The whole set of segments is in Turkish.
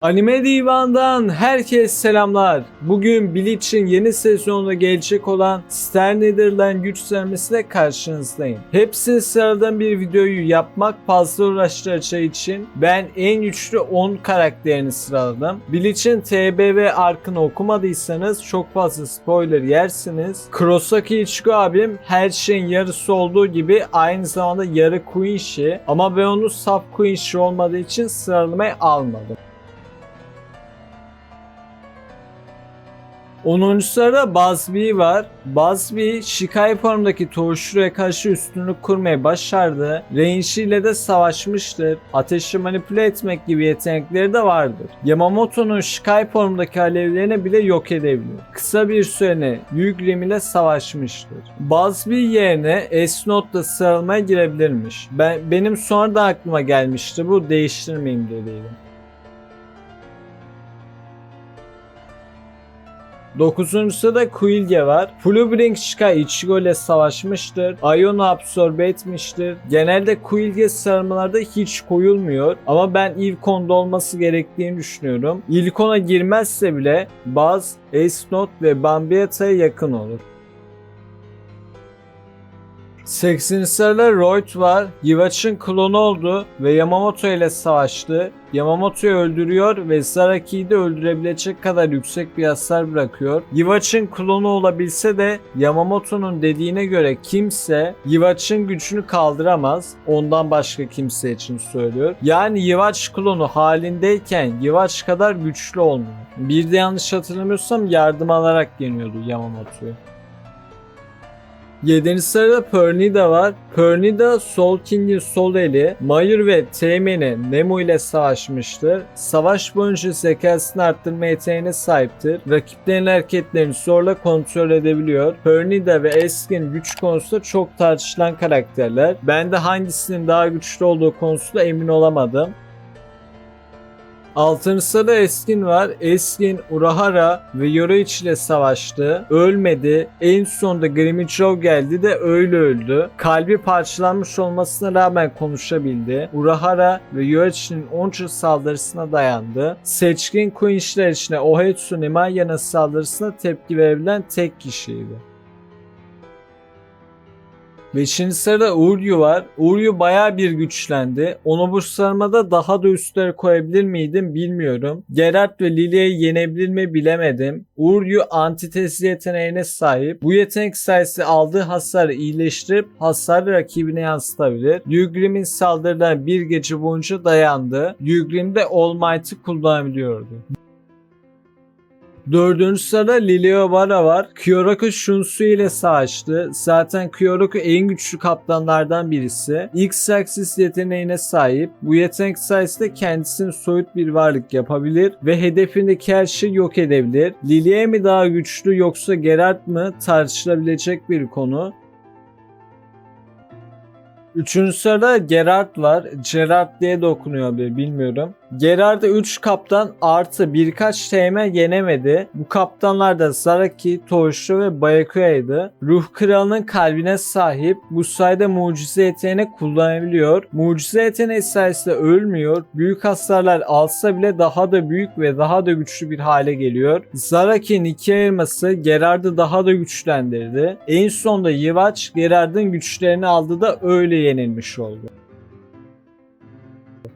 Anime Divan'dan herkes selamlar. Bugün Bleach'in yeni sezonuna gelecek olan Star Netherland güç sermesiyle karşınızdayım. Hepsini sıradan bir videoyu yapmak fazla uğraştıracağı için ben en güçlü 10 karakterini sıraladım. Bleach'in TB ve arkını okumadıysanız çok fazla spoiler yersiniz. Kurosaki Ichigo abim her şeyin yarısı olduğu gibi aynı zamanda yarı Quincy ama ben onu saf Quincy olmadığı için sıralamaya almadım. 10. sırada Bazbi var. Bazbi Shikai formundaki Torşuru'ya karşı üstünlük kurmayı başardı. Renshi ile de savaşmıştır. Ateşi manipüle etmek gibi yetenekleri de vardır. Yamamoto'nun Shikai formundaki alevlerini bile yok edebiliyor. Kısa bir süreliğine Büyük Rim ile savaşmıştır. Bazbi yerine S-Note'da sıralamaya girebilirmiş. Ben, benim sonradan aklıma gelmişti bu değiştirmeyeyim dediydim. 9. sırada Kuilge var. Fullbring Shika Ichigo ile savaşmıştır. Ion'u absorbe etmiştir. Genelde Kuilge sarmalarda hiç koyulmuyor ama ben ilk onda olması gerektiğini düşünüyorum. İlk ona girmezse bile Buzz, Ace Note ve Bambieta'ya yakın olur. 80. sırada Royd var. Yivach'ın klonu oldu ve Yamamoto ile savaştı. Yamamoto'yu öldürüyor ve Zaraki'yi de öldürebilecek kadar yüksek bir hasar bırakıyor. Yivach'ın klonu olabilse de Yamamoto'nun dediğine göre kimse Yivach'ın gücünü kaldıramaz. Ondan başka kimse için söylüyor. Yani Yivach klonu halindeyken Yivach kadar güçlü olmuyor. Bir de yanlış hatırlamıyorsam yardım alarak yeniyordu Yamamoto'yu. 7. sırada Pernida var. Pernida Sol King'in sol eli, Mayur ve Teğmen'i Nemo ile savaşmıştır. Savaş boyunca zekasını arttırma yeteneğine sahiptir. Rakiplerin hareketlerini zorla kontrol edebiliyor. Pernida ve Eskin güç konusunda çok tartışılan karakterler. Ben de hangisinin daha güçlü olduğu konusunda emin olamadım. Altın sırada Eskin var. Eskin, Urahara ve Yoroichi ile savaştı. Ölmedi. En sonunda Grimichou geldi de öyle öldü. Kalbi parçalanmış olmasına rağmen konuşabildi. Urahara ve Yoroichi'nin onca saldırısına dayandı. Seçkin Quinch'ler içine Ohetsu Nemaya'nın saldırısına tepki verebilen tek kişiydi. Beşinci sırada Uryu var. Uryu baya bir güçlendi. Onu bu sarmada daha da üstlere koyabilir miydim bilmiyorum. Geralt ve Lilia'yı yenebilir mi bilemedim. Uryu antitezi yeteneğine sahip. Bu yetenek sayesinde aldığı hasarı iyileştirip hasarı rakibine yansıtabilir. Yugrim'in saldırılarına bir gece boyunca dayandı. Yugrim de All Might'ı kullanabiliyordu. Dördüncü sırada Liliobara var. Kyoroku Shunsu ile savaştı. Zaten Kyoroku en güçlü kaptanlardan birisi. X-Axis yeteneğine sahip. Bu yetenek sayesinde kendisini soyut bir varlık yapabilir ve hedefindeki her şeyi yok edebilir. Lilia mi daha güçlü yoksa Geralt mı tartışılabilecek bir konu. Üçüncü sırada Gerard var. Gerard diye de okunuyor bilmiyorum. Gerard'ı 3 kaptan artı birkaç TM yenemedi. Bu kaptanlar da Zaraki, Toshio ve Bayakuya'ydı. Ruh kralının kalbine sahip. Bu sayede mucize yeteneğini kullanabiliyor. Mucize yeteneği sayesinde ölmüyor. Büyük hasarlar alsa bile daha da büyük ve daha da güçlü bir hale geliyor. Zaraki'nin iki ayırması Gerard'ı daha da güçlendirdi. En sonunda Yivach Gerard'ın güçlerini aldı da öyle yenilmiş oldu.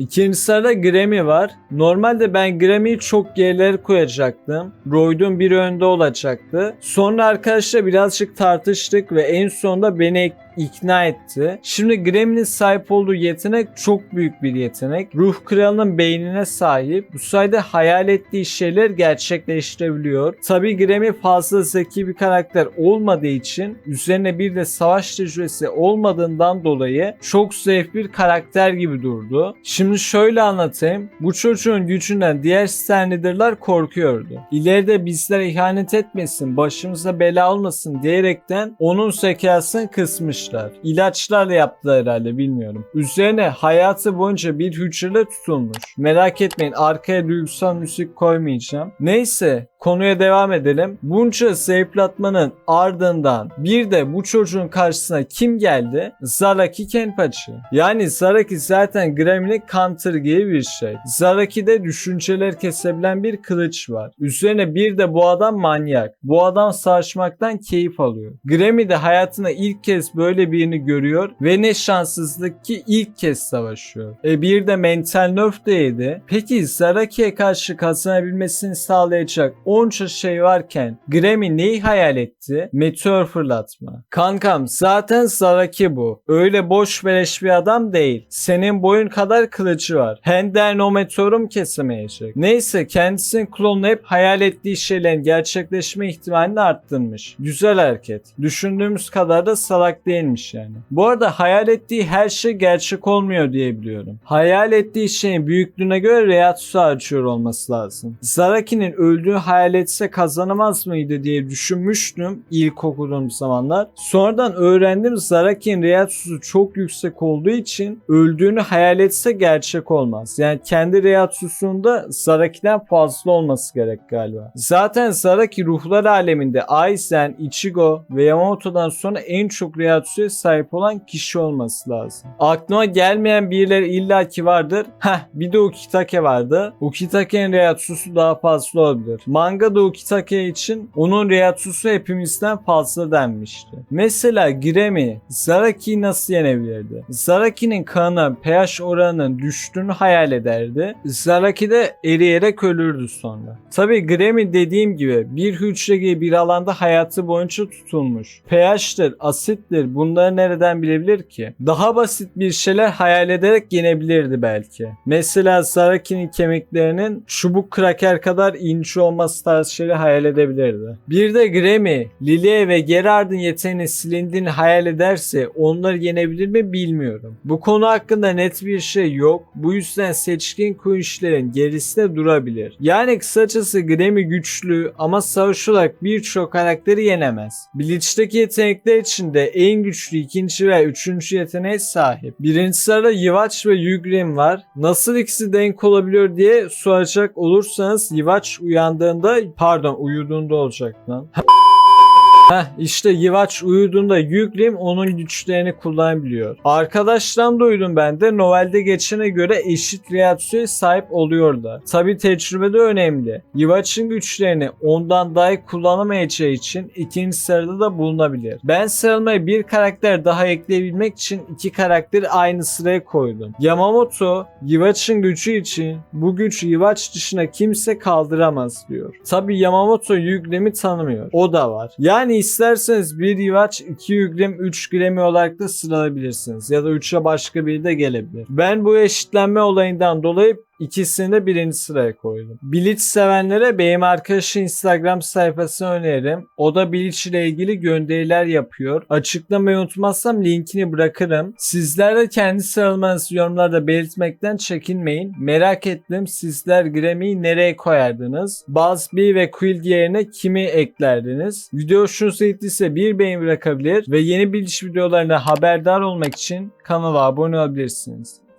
İkinci sırada Grammy var. Normalde ben Grammy'yi çok gerilere koyacaktım. Royd'un bir önde olacaktı. Sonra arkadaşlar birazcık tartıştık ve en sonunda beni ikna etti. Şimdi Grammy'nin sahip olduğu yetenek çok büyük bir yetenek. Ruh kralının beynine sahip. Bu sayede hayal ettiği şeyler gerçekleştirebiliyor. Tabi Grammy fazla zeki bir karakter olmadığı için üzerine bir de savaş tecrübesi olmadığından dolayı çok zayıf bir karakter gibi durdu. Şimdi şöyle anlatayım. Bu çocuğun gücünden diğer Star Leader'lar korkuyordu. İleride bizlere ihanet etmesin, başımıza bela olmasın diyerekten onun zekasını kısmış yapmışlar. İlaçlarla yaptılar herhalde bilmiyorum. Üzerine hayatı boyunca bir hücrede tutulmuş. Merak etmeyin arkaya duygusal müzik koymayacağım. Neyse konuya devam edelim. Bunca zayıflatmanın ardından bir de bu çocuğun karşısına kim geldi? Zaraki Kenpachi. Yani Zaraki zaten Gremlin counter gibi bir şey. Zaraki'de düşünceler kesebilen bir kılıç var. Üzerine bir de bu adam manyak. Bu adam savaşmaktan keyif alıyor. Grammy de hayatında ilk kez böyle birini görüyor ve ne şanssızlık ki ilk kez savaşıyor. E bir de mental nerf de yedi. Peki Zaraki'ye karşı kazanabilmesini sağlayacak onca şey varken Grammy neyi hayal etti? Meteor fırlatma. Kankam zaten Zaraki bu. Öyle boş beleş bir adam değil. Senin boyun kadar kılıcı var. Henden o meteorum kesemeyecek. Neyse kendisinin klonlayıp hayal ettiği şeylerin gerçekleşme ihtimalini arttırmış. Güzel hareket. Düşündüğümüz kadar da salak değilmiş yani. Bu arada hayal ettiği her şey gerçek olmuyor diye biliyorum. Hayal ettiği şeyin büyüklüğüne göre Reatsu açıyor olması lazım. Zaraki'nin öldüğü hayal etse kazanamaz mıydı diye düşünmüştüm ilk okuduğum zamanlar. Sonradan öğrendim Zaraki'nin Reatsu'su çok yüksek olduğu için öldüğünü hayal etse gerçek olmaz. Yani kendi Reatsu'sunda Zaraki'den fazla olması gerek galiba. Zaten Zaraki ruhlar aleminde Aizen, Ichigo ve Yamamoto'dan sonra en çok Reatsu'ya sahip olan kişi olması lazım. Aklıma gelmeyen birileri illaki vardır. Heh bir de Ukitake vardı. Ukitake'nin Reatsu'su daha fazla olabilir. Mangada Ukitake için onun Reatsu'su hepimizden fazla denmişti. Mesela Giremi Zaraki'yi nasıl yenebilirdi? Zaraki'nin kanı pH oranının düştüğünü hayal ederdi. Zaraki de eriyerek ölürdü sonra. Tabi Grammy dediğim gibi bir hücre gibi bir alanda hayatı boyunca tutulmuş. pH'tir, asittir bunları nereden bilebilir ki? Daha basit bir şeyler hayal ederek yenebilirdi belki. Mesela Zaraki'nin kemiklerinin çubuk kraker kadar ince olması tarzı şeyleri hayal edebilirdi. Bir de Grammy, Lilia ve Gerard'ın yeteneğini silindiğini hayal ederse onları yenebilir mi bilmiyorum. Bu konu hakkında net bir şey yok. Bu yüzden seçkin kuşların gerisinde durabilir. Yani kısacası Grammy güçlü ama savaş olarak birçok karakteri yenemez. Bleach'teki yetenekler içinde en güçlü ikinci ve üçüncü yeteneğe sahip. Birinci sırada Yvaç ve Yugrim var. Nasıl ikisi denk olabiliyor diye soracak olursanız Yvaç uyandığında pardon uyuduğunda olacak lan. Heh işte Yvaç uyuduğunda Yugrim onun güçlerini kullanabiliyor. Arkadaştan duydum ben de Novel'de geçene göre eşit reaksiyona sahip oluyor da. Tabi tecrübe de önemli. Yvaç'ın güçlerini ondan daha iyi kullanamayacağı için ikinci sırada da bulunabilir. Ben sıralamayı bir karakter daha ekleyebilmek için iki karakteri aynı sıraya koydum. Yamamoto, Yvaç'ın gücü için bu güç Yvaç dışına kimse kaldıramaz diyor. Tabi Yamamoto Yugrim'i tanımıyor. O da var. Yani isterseniz bir Yvaç, 2 Yugrim, 3 Grammy olarak da sıralayabilirsiniz. Ya da 3'e başka biri de gelebilir. Ben bu eşitlenme olayından dolayı İkisini de birinci sıraya koydum. Bleach sevenlere benim arkadaşın Instagram sayfasını öneririm. O da Bleach ile ilgili gönderiler yapıyor. Açıklamayı unutmazsam linkini bırakırım. Sizler de kendi sıralamanızı yorumlarda belirtmekten çekinmeyin. Merak ettim sizler Grammy'yi nereye koyardınız? Buzz B ve Quill yerine kimi eklerdiniz? Video hoşunuza gittiyse bir beğeni bırakabilir ve yeni Bleach videolarına haberdar olmak için kanala abone olabilirsiniz.